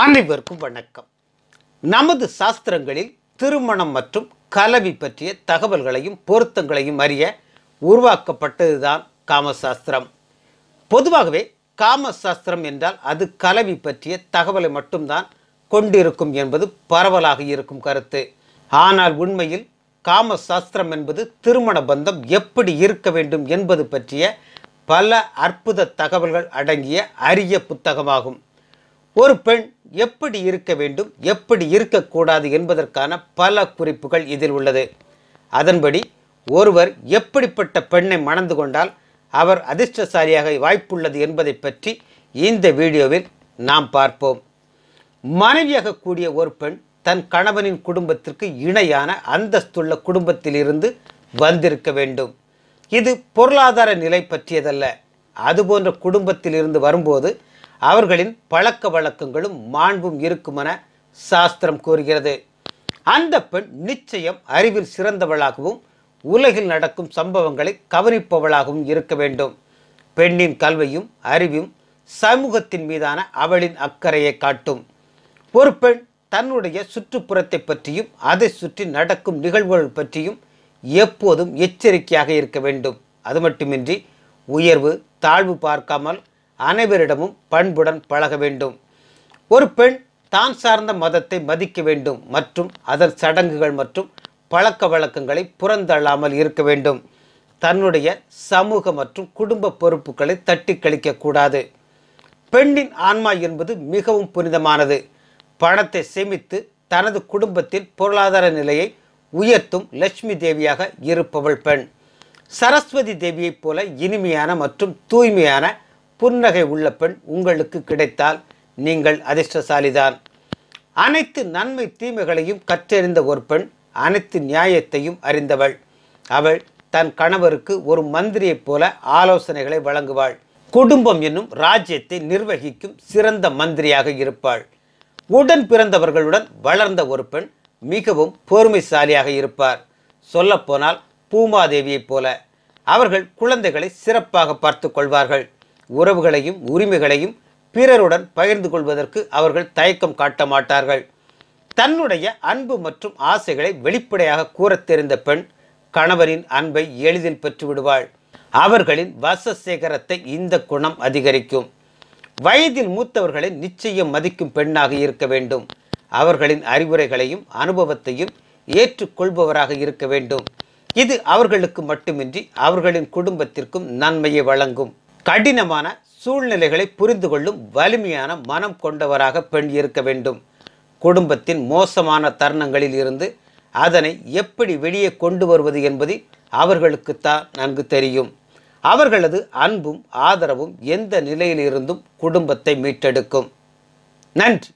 அனைவருக்கும் வணக்கம். நமது சாஸ்திரங்களில் திருமணம் மற்றும் கலவி பற்றிய தகவல்களையும் பொருத்தங்களையும் அறிய உருவாக்கப்பட்டதுதான் காமசாஸ்திரம். பொதுவாகவே காமசாஸ்திரம் என்றால் அது கலவி பற்றிய தகவலை மட்டும்தான் கொண்டிருக்கும் என்பது பரவலாக இருக்கும் கருத்து. ஆனால் உண்மையில் காமசாஸ்திரம் என்பது திருமண பந்தம் எப்படி இருக்க வேண்டும் என்பது பற்றிய பல அற்புத தகவல்கள் அடங்கிய அரிய புத்தகமாகும். ஒரு பெண் எப்படி இருக்க வேண்டும் எப்படி இருக்கக்கூடாது என்பதற்கான பல குறிப்புகள் இதில் உள்ளது. அதன்படி ஒருவர் எப்படிப்பட்ட பெண்ணை மணந்து கொண்டால் அவர் அதிர்ஷ்டசாலியாக வாய்ப்புள்ளது என்பதை பற்றி இந்த வீடியோவில் நாம் பார்ப்போம். மனைவியாக கூடிய ஒரு பெண் தன் கணவனின் குடும்பத்திற்கு இணையான அந்தஸ்துள்ள குடும்பத்திலிருந்து வந்திருக்க வேண்டும். இது பொருளாதார நிலை பற்றியதல்ல. அதுபோன்ற குடும்பத்திலிருந்து வரும்போது அவர்களின் பழக்க வழக்கங்களும் மாண்பும் இருக்குமென சாஸ்திரம் கூறுகிறது. அந்த பெண் நிச்சயம் அறிவில் சிறந்தவளாகவும் உலகில் நடக்கும் சம்பவங்களை கவனிப்பவளாகவும் இருக்க வேண்டும். பெண்ணின் கல்வியும் அறிவும் சமூகத்தின் மீதான அவளின் அக்கறையை காட்டும். ஒரு பெண் தன்னுடைய சுற்றுப்புறத்தை பற்றியும் அதை சுற்றி நடக்கும் நிகழ்வுகள் பற்றியும் எப்போதும் எச்சரிக்கையாக இருக்க வேண்டும். அது மட்டுமின்றி உயர்வு தாழ்வு பார்க்காமல் அனைவரிடமும் பண்புடன் பழக வேண்டும். ஒரு பெண் தான் சார்ந்த மதத்தை மதிக்க வேண்டும் மற்றும் அதன் சடங்குகள் மற்றும் பழக்க வழக்கங்களை புறந்தள்ளாமல் இருக்க வேண்டும். தன்னுடைய சமூக மற்றும் குடும்ப பொறுப்புகளை தட்டி கழிக்கக்கூடாது பெண்ணின் ஆன்மா என்பது மிகவும் புனிதமானது. பணத்தை சேமித்து தனது குடும்பத்தின் பொருளாதார நிலையை உயர்த்தும் லட்சுமி தேவியாக இருப்பவள் பெண். சரஸ்வதி தேவியைப் போல இனிமையான மற்றும் தூய்மையான புன்னகை உள்ள பெண் உங்களுக்கு கிடைத்தால் நீங்கள் அதிர்ஷ்டசாலிதான். அனைத்து நன்மை தீமைகளையும் கற்றறிந்த ஒரு பெண் அனைத்து நியாயத்தையும் அறிந்தவள். அவள் தன் கணவருக்கு ஒரு மந்திரியைப் போல ஆலோசனைகளை வழங்குவாள். குடும்பம் என்னும் ராஜ்யத்தை நிர்வகிக்கும் சிறந்த மந்திரியாக இருப்பாள். உடன் பிறந்தவர்களுடன் வளர்ந்த ஒரு பெண் மிகவும் பொறுமைசாலியாக இருப்பார். சொல்லப்போனால் பூமாதேவியைப் போல. அவர்கள் குழந்தைகளை சிறப்பாக பார்த்து கொள்வார்கள். உறவுகளையும் உரிமைகளையும் பிறருடன் பகிர்ந்து கொள்வதற்கு அவர்கள் தயக்கம் காட்ட மாட்டார்கள். தன்னுடைய அன்பு மற்றும் ஆசைகளை வெளிப்படையாக கூறத் தெரிந்த பெண் கணவனின் அன்பை எளிதில் பெற்றுவிடுவாள். அவர்களின் வசசேகரத்தை இந்த குணம் அதிகரிக்கும். வயதில் மூத்தவர்களை நிச்சயம் மதிக்கும் பெண்ணாக இருக்க வேண்டும். அவர்களின் அறிவுரைகளையும் அனுபவத்தையும் ஏற்றுக்கொள்பவராக இருக்க வேண்டும். இது அவர்களுக்கு மட்டுமின்றி அவர்களின் குடும்பத்திற்கும் நன்மையை வழங்கும். கடினமான சூழ்நிலைகளை புரிந்து கொள்ளும் வலிமையான மனம் கொண்டவராக பெண் இருக்க வேண்டும். குடும்பத்தின் மோசமான தருணங்களில் இருந்து அதனை எப்படி வெளியே கொண்டு வருவது என்பது அவர்களுக்குத்தான் நன்கு தெரியும். அவர்களது அன்பும் ஆதரவும் எந்த நிலையிலிருந்தும் குடும்பத்தை மீட்டெடுக்கும். நன்றி.